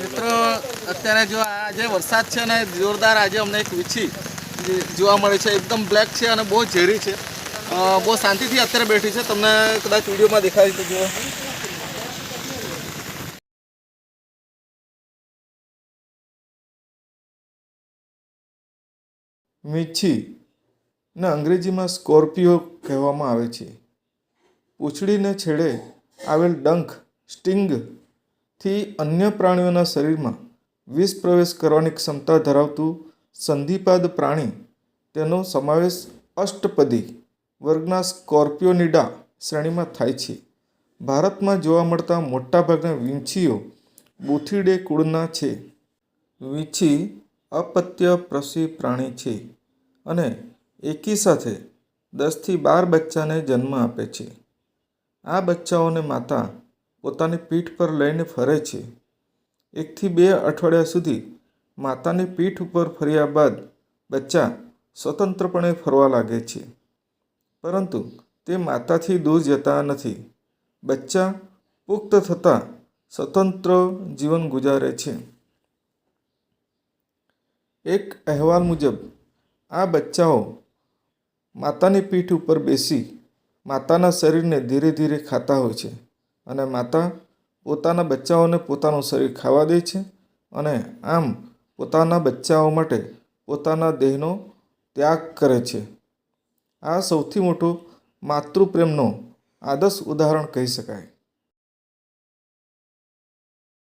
મિત્રો, અત્યારે જો આ જે વરસાદ છે ને, જોરદાર આજે અમને એક વીછી જોવા મળે છે. એકદમ બ્લેક છે અને બહુ ઝેરી છે. બહુ શાંતિથી અત્યારે બેઠી છે. તમને કદાચ વિડીયોમાં દેખાય તો જુઓ મીછી ને અંગ્રેજીમાં સ્કોર્પિયો કહેવામાં આવે છે. પૂંછડીને છેડે આવેલ ડંખ સ્ટિંગથી અન્ય પ્રાણીઓના શરીરમાં વિષ પ્રવેશ કરવાની ક્ષમતા ધરાવતું સંધિપાદ પ્રાણી તેનો સમાવેશ અષ્ટપદી વર્ગના સ્કોર્પિયોનિડા શ્રેણીમાં થાય છે. ભારતમાં જોવા મળતા મોટાભાગના વીંછીઓ બુથીડે કુળના છે. વીંછી અપત્યપ્રસી પ્રાણી છે અને એકી સાથે દસથી બાર બચ્ચાને જન્મ આપે છે. આ બચ્ચાઓને માતા પોતાની પીઠ પર લઈને ફરે છે. એકથી બે અઠવાડિયા સુધી માતાની પીઠ ઉપર ફર્યા બાદ બચ્ચા સ્વતંત્રપણે ફરવા લાગે છે. પરંતુ તે માતાથી દૂર જતા નથી. બચ્ચા પુખ્ત થતાં સ્વતંત્ર જીવન ગુજારે છે. એક અહેવાલ મુજબ, આ બચ્ચાઓ માતાની પીઠ ઉપર બેસી માતાના શરીરને ધીરે ધીરે ખાતા હોય છે. અને માતા પોતાના બચ્ચાઓને પોતાનું શરીર ખાવા દે છે અને આમ પોતાના બચ્ચાઓ માટે પોતાના દેહનો ત્યાગ કરે છે. આ સૌથી મોટો માતૃપ્રેમનો આદર્શ ઉદાહરણ કહી શકાય.